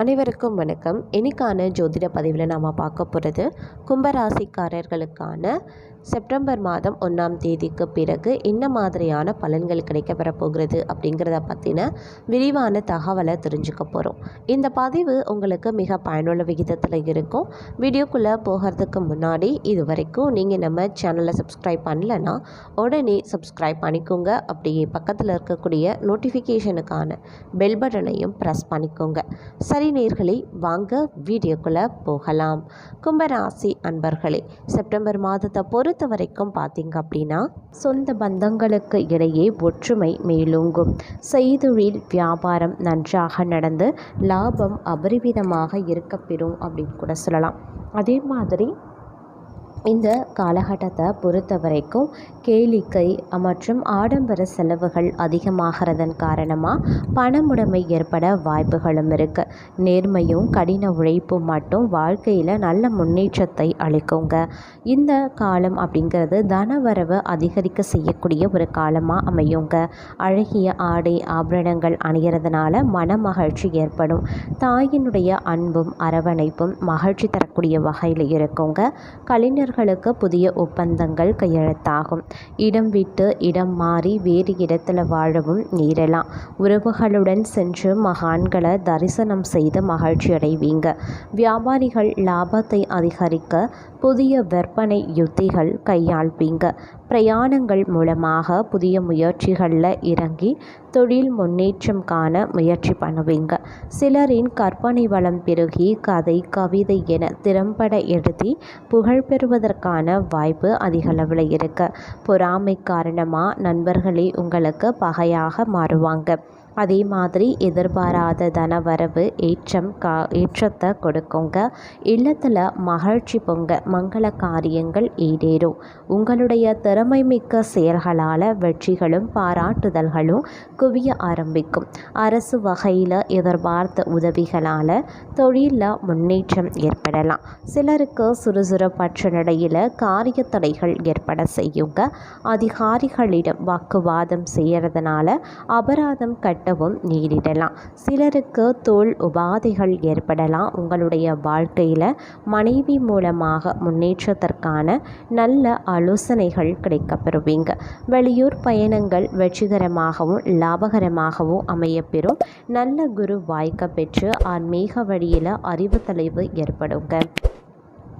அனைவருக்கும் வணக்கம். இன்னைக்கான ஜோதிட பதிவில் நாம் பார்க்க போகிறது கும்பராசிக்காரர்களுக்கான செப்டம்பர் மாதம் ஒன்றாம் தேதிக்கு பிறகு என்ன மாதிரியான பலன்கள் கிடைக்கப்பெற போகிறது அப்படிங்கிறத பற்றின விரிவான தகவலை தெரிஞ்சுக்க போகிறோம் இந்த பதிவு உங்களுக்கு மிக பயனுள்ள விகிதத்தில் இருக்கும். வீடியோக்குள்ளே போகிறதுக்கு முன்னாடி இது வரைக்கும் நீங்கள் நம்ம சேனலை சப்ஸ்கிரைப் பண்ணலன்னா உடனே சப்ஸ்கிரைப் பண்ணிக்கோங்க. அப்படியே பக்கத்தில் இருக்கக்கூடிய நோட்டிஃபிகேஷனுக்கான பெல் பட்டனையும் ப்ரெஸ் பண்ணிக்கோங்க. சரி நேர்களை வாங்க வீடியோக்குள்ளே போகலாம். கும்பராசி அன்பர்களே செப்டம்பர் மாதத்தை பொறுத்த வரைக்கும் பார்த்தீங்க அப்படின்னா சொந்த பந்தங்களுக்கு இடையே ஒற்றுமை மேலோங்கும். செய்தொழில் வியாபாரம் நன்றாக நடந்து லாபம் அபரிவிதமாக இருக்கப்பெறும் அப்படின்னு கூட சொல்லலாம். அதே மாதிரி இந்த காலகட்டத்தை பொறுத்த வரைக்கும் கேளிக்கை மற்றும் ஆடம்பர செலவுகள் அதிகமாகிறதன் காரணமாக பணமுடைமை ஏற்பட வாய்ப்புகளும் இருக்குது நேர்மையும் கடின உழைப்பும் மட்டும் வாழ்க்கையில் நல்ல முன்னேற்றத்தை அளிக்குங்க. இந்த காலம் அப்படிங்கிறது தனவரவு அதிகரிக்க செய்யக்கூடிய ஒரு காலமாக அமையுங்க. அழகிய ஆடை ஆபரணங்கள் அணிகிறதுனால மன மகிழ்ச்சி ஏற்படும். தாயினுடைய அன்பும் அரவணைப்பும் மகிழ்ச்சி தரக்கூடிய வகையில் இருக்குங்க. கலைஞர் கலைஞர்களுக்கு புதிய ஒப்பந்தங்கள் கையெழுத்தாகும். இடம் விட்டு இடம் மாறி வேறு இடத்துல வாழவும் நேரலாம். உறவுகளுடன் சென்று மகான்களை தரிசனம் செய்து மகிழ்ச்சி அடைவீங்க வியாபாரிகள் லாபத்தை அதிகரிக்க புதிய விற்பனை யுத்திகள் கையாள்வீங்க. பிரயாணங்கள் மூலமாக புதிய முயற்சிகளில் இறங்கி தொழில் முன்னேற்றம் காண முயற்சி பண்ணுவீங்க. சிலரின் கற்பனை வளம் பெருகி கதை கவிதை என திறம்பட எழுதி புகழ் பெறுவதற்கான வாய்ப்பு அதிகளவில் இருக்கு. பொறாமை காரணமாக நண்பர்களே உங்களுக்கு பகையாக மாறுவாங்க. அதே மாதிரி எதிர்பாராத தனவரவு ஏற்றம் கா ஏற்றத்தை கொடுக்குங்க. இல்லத்தில் மகிழ்ச்சி பொங்க மங்கள காரியங்கள் ஈடேறும் உங்களுடைய திறமை மிக்க செயல்களால் வெற்றிகளும் பாராட்டுதல்களும் குவிய ஆரம்பிக்கும். அரசு வகையில் எதிர்பார்த்த உதவிகளால் தொழிலில் முன்னேற்றம் ஏற்படலாம். சிலருக்கு சுறுசுறுப்பற்ற நிலையில் காரிய தடைகள் ஏற்பட செய்யுங்க. அதிகாரிகளிடம் வாக்குவாதம் செய்கிறதுனால அபராதம் கட்ட கட்டவும் நேரிடலாம் சிலருக்கு தோல் உபாதைகள் ஏற்படலாம். உங்களுடைய வாழ்க்கையில் மனைவி மூலமாக முன்னேற்றத்திற்கான நல்ல ஆலோசனைகள் கிடைக்கப்பெறுவீங்க. வெளியூர் பயணங்கள் வெற்றிகரமாகவும் லாபகரமாகவும் அமையப்பெறும். நல்ல குரு வாய்க்க பெற்று ஆன்மீக வழியில் அறிவு தலைவு ஏற்படுங்க.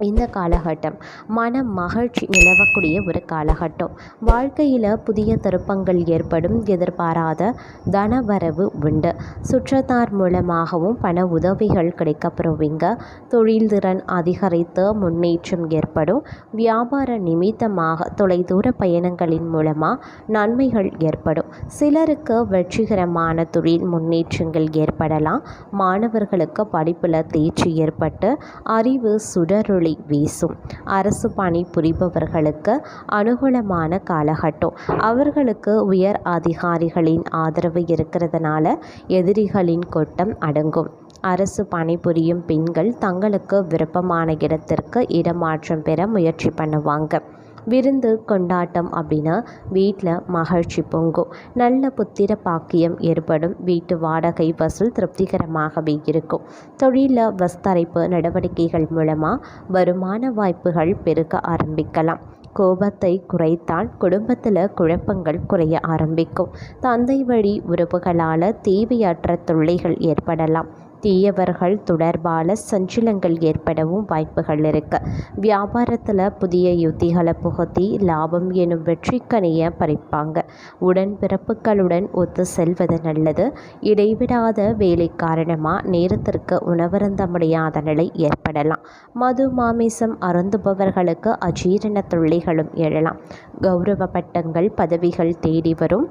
இந்த காலகட்டம். மன மகிழ்ச்சி நிலவக்கூடிய ஒரு காலகட்டம். வாழ்க்கையில் புதிய திருப்பங்கள் ஏற்படும் எதிர்பாராத தனவரவு உண்டு. சுற்றத்தார் மூலமாகவும் பண உதவிகள் கிடைக்கப்பெறுவீங்க. தொழில் திறன் அதிகரித்து முன்னேற்றம் ஏற்படும். வியாபார நிமித்தமாக தொலைதூர பயணங்களின் மூலமாக நன்மைகள் ஏற்படும். சிலருக்கு வெற்றிகரமான தொழில் முன்னேற்றங்கள் ஏற்படலாம். மாணவர்களுக்கு படிப்பில் தேர்ச்சி ஏற்பட்டு அறிவு சுடருளி ஒளி வீசும். அரசு பணி புரிபவர்களுக்கு அனுகூலமான காலகட்டம். அவர்களுக்கு உயர் அதிகாரிகளின் ஆதரவு இருக்கிறதுனால எதிரிகளின் கொட்டம் அடங்கும். அரசு பணிபுரியும் பெண்கள் தங்களுக்கு விருப்பமான இடத்திற்கு இடமாற்றம் பெற முயற்சி பண்ணுவாங்க. விருந்து கொண்டாட்டம் அப்படின்னா வீட்டில் மகிழ்ச்சி பொங்கும். நல்ல புத்திர பாக்கியம் ஏற்படும். வீட்டு வாடகை வசூல் திருப்திகரமாகவே இருக்கும். தொழிலில் வஸ்தரைப்பு நடவடிக்கைகள் மூலமாக வருமான வாய்ப்புகள் பெருக்க ஆரம்பிக்கலாம். கோபத்தை குறைத்தால் குடும்பத்தில் குழப்பங்கள் குறைய ஆரம்பிக்கும். தந்தை வழி உறவுகளால் தேவையற்ற தொல்லைகள் ஏற்படலாம். தீயவர்கள் தொடர்பான சஞ்சலங்கள் ஏற்படவும் வாய்ப்புகள் இருக்கு. வியாபாரத்தில் புதிய யுத்திகளை புகுத்தி லாபம் எனும் வெற்றிக்கனிய பறிப்பாங்க. உடன்பிறப்புகளுடன் ஒத்து செல்வது நல்லது. இடைவிடாத வேலை காரணமாக நேரத்திற்கு உணவருந்த முடியாத நிலை ஏற்படலாம். மது மாமிசம் அருந்துபவர்களுக்கு அஜீரண தொல்லைகளும் எழலாம். கௌரவ பட்டங்கள் பதவிகள் தேடி வரும்.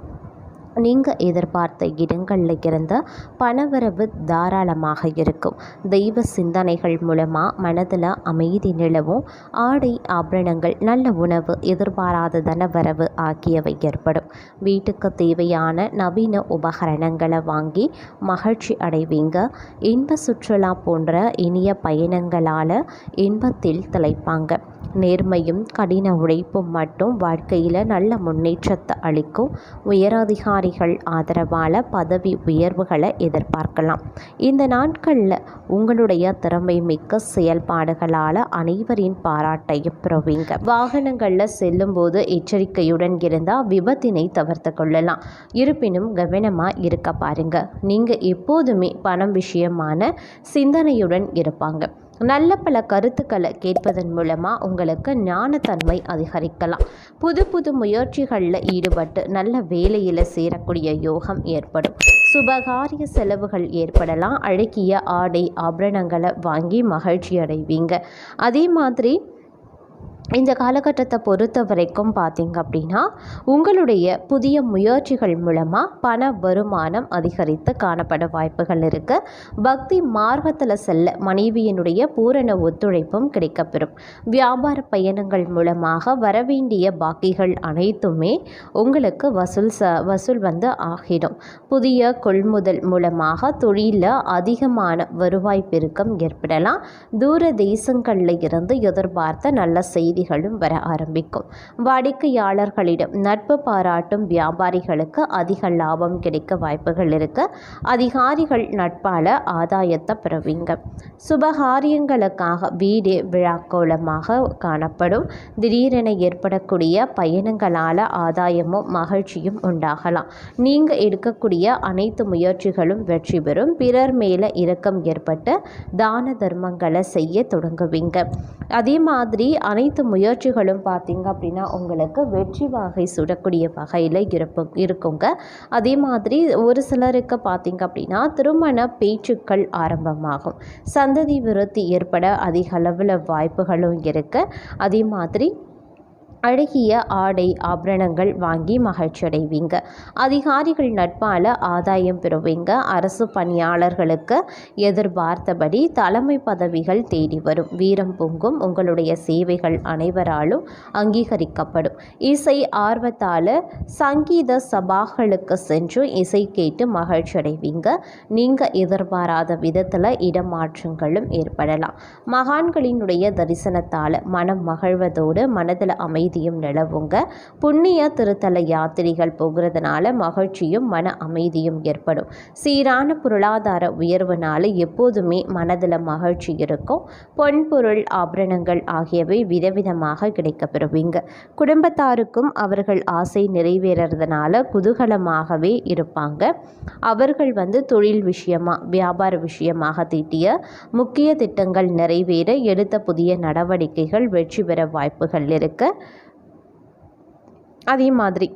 நீங்கள் எதிர்பார்த்த இடங்களில் இருந்து பணவரவு தாராளமாக இருக்கும். தெய்வ சிந்தனைகள் மூலமாக மனதில் அமைதி நிலவும். ஆடை ஆபரணங்கள் நல்ல உணவு எதிர்பாராத தனவரவு ஆகியவை ஏற்படும். வீட்டுக்கு தேவையான நவீன உபகரணங்களை வாங்கி மகிழ்ச்சி அடைவீங்க. இன்ப சுற்றுலா போன்ற இனிய பயணங்களால் இன்பத்தில் திளைப்பாங்க. நேர்மையும் கடின உழைப்பும் மட்டும் வாழ்க்கையில் நல்ல முன்னேற்றத்தை அளிக்கும். உயரதிகாரிகள் ஆதரவால் பதவி உயர்வுகளை எதிர்பார்க்கலாம். இந்த நாட்களில் உங்களுடைய திறமை மிக்க செயல்பாடுகளால் அனைவரின் பாராட்டையும் பெறுவீங்க. வாகனங்களில் செல்லும்போது எச்சரிக்கையுடன் இருந்தால் விபத்தினை தவிர்த்து கொள்ளலாம். இருப்பினும் கவனமாக இருக்க பாருங்க. நீங்கள் எப்போதுமே பணம் விஷயமான சிந்தனையுடன் இருப்பாங்க. நல்ல பல கருத்துக்களை கேட்பதன் மூலமாக உங்களுக்கு ஞானத்தன்மை அதிகரிக்கலாம். புது புது முயற்சிகளில் ஈடுபட்டு நல்ல வேலையில் சேரக்கூடிய யோகம் ஏற்படும். சுபகாரிய செலவுகள் ஏற்படலாம். அழகிய ஆடை ஆபரணங்களை வாங்கி மகிழ்ச்சி அடைவீங்க அதே மாதிரி இந்த காலகட்டத்தை பொறுத்த வரைக்கும் பார்த்திங்க அப்படின்னா உங்களுடைய புதிய முயற்சிகள் மூலமாக பண வருமானம் அதிகரித்து காணப்பட வாய்ப்புகள் இருக்குது பக்தி மார்க்கத்தில் செல்ல மனைவியினுடைய பூரண ஒத்துழைப்பும் கிடைக்கப்பெறும். வியாபார பயணங்கள் மூலமாக வரவேண்டிய பாக்கிகள் அனைத்துமே உங்களுக்கு வசூல் ச வசூல் வந்து ஆகிடும். புதிய கொள்முதல் மூலமாக தொழிலில் அதிகமான வருவாய் பெருக்கம் ஏற்படலாம். தூர தேசங்களில் இருந்து எதிர்பார்த்த நல்ல செய்தி செய்திகளும் வர ஆரம்பிக்கும். வாடிக்கையாளர்களிடம் நட்பு பாராட்டும் வியாபாரிகளுக்கு அதிக லாபம் கிடைக்க வாய்ப்புகள் இருக்கு. அதிகாரிகள் நட்பால ஆதாயத்தை பெறுவீங்க. சுபகாரியங்களுக்காக வீடு விழாக்கோலமாக காணப்படும். திடீரென ஏற்படக்கூடிய பயணங்களால் ஆதாயமும் மகிழ்ச்சியும் உண்டாகலாம். நீங்கள் எடுக்கக்கூடிய அனைத்து முயற்சிகளும் வெற்றி பெறும். பிறர் மேலே இரக்கம் ஏற்பட்டு தான தர்மங்களை செய்ய தொடங்குவீங்க. அதே மாதிரி அனைத்து முயற்சிகளும் பார்த்திங்க அப்படின்னா உங்களுக்கு வெற்றி வகை சுடக்கூடிய வகையில் இருப்பு இருக்குங்க. அதே மாதிரி ஒரு சிலருக்கு பார்த்திங்க அப்படின்னா திருமண பேச்சுக்கள் ஆரம்பமாகும். சந்ததி விருத்தி ஏற்பட அதிக அளவில் வாய்ப்புகளும் இருக்குது அதே மாதிரி அழகிய ஆடை ஆபரணங்கள் வாங்கி மகிழ்ச்சி அடைவீங்க அதிகாரிகள் நட்பால் ஆதாயம் பெறுவீங்க. அரசு பணியாளர்களுக்கு எதிர்பார்த்தபடி தலைமை பதவிகள் தேடி வரும். வீரம் பொங்கும். உங்களுடைய சேவைகள் அனைவராலும் அங்கீகரிக்கப்படும். இசை ஆர்வத்தால் சங்கீத சபாக்களுக்கு சென்று இசை கேட்டு மகிழ்ச்சி அடைவீங்க நீங்கள் எதிர்பாராத விதத்தில் இடமாற்றங்களும் ஏற்படலாம். மகான்களினுடைய தரிசனத்தால் மனம் மகிழ்வதோடு மனதில் அமை அமைதியும் நிலவுங்க. புண்ணிய திருத்தல யாத்திரைகள் போகிறதுனால மகிழ்ச்சியும் மன அமைதியும் ஏற்படும். சீரான பொருளாதார உயர்வுனால எப்போதுமே மனதில் மகிழ்ச்சி இருக்கும். பொன் பொருள் ஆபரணங்கள் ஆகியவை விதவிதமாக கிடைக்கப்பெறுவீங்க. குடும்பத்தாருக்கும் அவர்கள் ஆசை நிறைவேறதுனால குதூகலமாகவே இருப்பாங்க. அவர்கள் வந்து தொழில் விஷயமா வியாபார விஷயமாக தீட்டிய முக்கிய திட்டங்கள் நிறைவேற எடுத்த புதிய நடவடிக்கைகள் வெற்றி பெற வாய்ப்புகள் இருக்குது அதே மாதிரி.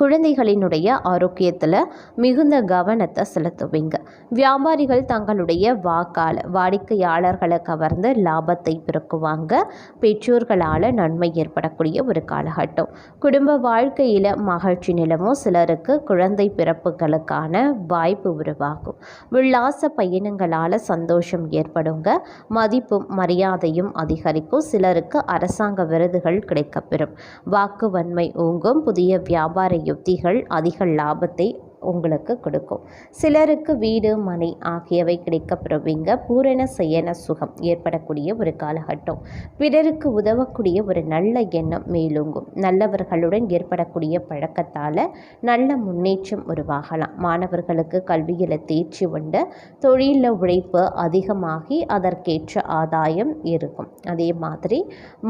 குழந்தைகளினுடைய ஆரோக்கியத்தில் மிகுந்த கவனத்தை செலுத்துவீங்க. வியாபாரிகள் தங்களுடைய வாக்கால் வாடிக்கையாளர்களை கவர்ந்து லாபத்தை பெருக்குவாங்க. பெற்றோர்களால் நன்மை ஏற்படக்கூடிய ஒரு காலகட்டம். குடும்ப வாழ்க்கையில் மகிழ்ச்சி நிலமும் சிலருக்கு குழந்தை பிறப்புகளுக்கான வாய்ப்பு உருவாகும். உல்லாச பயணங்களால் சந்தோஷம் ஏற்படுங்க. மதிப்பும் மரியாதையும் அதிகரிக்கும். சிலருக்கு அரசாங்க விருதுகள் கிடைக்கப்பெறும். வாக்குவன்மை ஓங்கும். புதிய வியாபார யுக்திகள் அதிக லாபத்தை உங்களுக்கு கொடுக்கும். சிலருக்கு வீடு மனை ஆகியவை கிடைக்கப்பெறுவீங்க பூரண செய்யன சுகம் ஏற்படக்கூடிய ஒரு காலகட்டம். பிறருக்கு உதவக்கூடிய ஒரு நல்ல எண்ணம் மேலோங்கும். நல்லவர்களுடன் ஏற்படக்கூடிய பழக்கத்தால் நல்ல முன்னேற்றம் உருவாகலாம். மாணவர்களுக்கு கல்வியில் தேர்ச்சி உண்டு. தொழிலில் உழைப்பு அதிகமாகி அதற்கேற்ற ஆதாயம் இருக்கும். அதே மாதிரி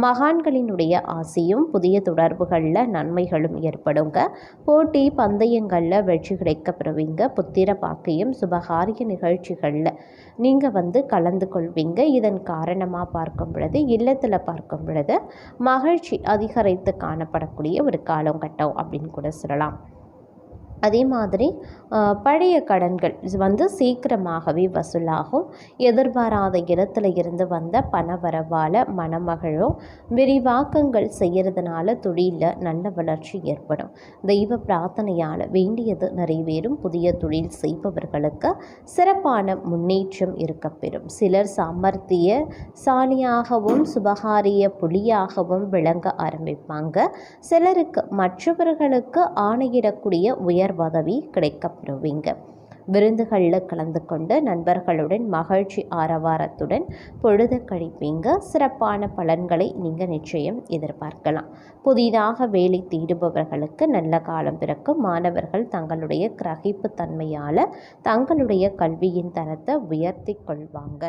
மகான்களினுடைய ஆசையும் புதிய தொடர்புகளில் நன்மைகளும் ஏற்படுங்க. போட்டி பந்தயங்களில் வெற்றி கிடைக்கப்படுவீங்க புத்திர பாக்கையும் சுபகாரிய நிகழ்ச்சிகளில் நீங்கள் வந்து கலந்து கொள்வீங்க. இதன் காரணமாக பார்க்கும் பொழுது இல்லத்தில் பார்க்கும் பொழுது மகிழ்ச்சி அதிகரித்து காணப்படக்கூடிய ஒரு காலங்கட்டம் அப்படின்னு கூட சொல்லலாம். அதே மாதிரி பழைய கடன்கள் வந்து சீக்கிரமாகவே வசூலாகும். எதிர்பாராத இடத்துல இருந்து வந்த பணவரவால் மணமகளும் விரிவாக்கங்கள் செய்கிறதுனால தொழிலில் நல்ல வளர்ச்சி ஏற்படும். தெய்வ பிரார்த்தனையால் வேண்டியது நிறைவேறும். புதிய தொழில் செய்பவர்களுக்கு சிறப்பான முன்னேற்றம் இருக்கப்பெறும். சிலர் சாமர்த்திய சாலியாகவும் சுபகாரிய புலியாகவும் விளங்க ஆரம்பிப்பாங்க. சிலருக்கு மற்றவர்களுக்கு ஆணையிடக்கூடிய உயர் உயர் பதவி கிடைக்கப்பெறுவீங்க. விருந்துகளில் கலந்து கொண்டு நண்பர்களுடன் மகிழ்ச்சி ஆரவாரத்துடன் பொழுது கழிப்பீங்க. சிறப்பான பலன்களை நீங்கள் நிச்சயம் எதிர்பார்க்கலாம். புதிதாக வேலை தேடுபவர்களுக்கு நல்ல காலம் பிறக்கும். மாணவர்கள் தங்களுடைய கிரகிப்பு தன்மையால் தங்களுடைய கல்வியின் தரத்தை உயர்த்தி கொள்வாங்க.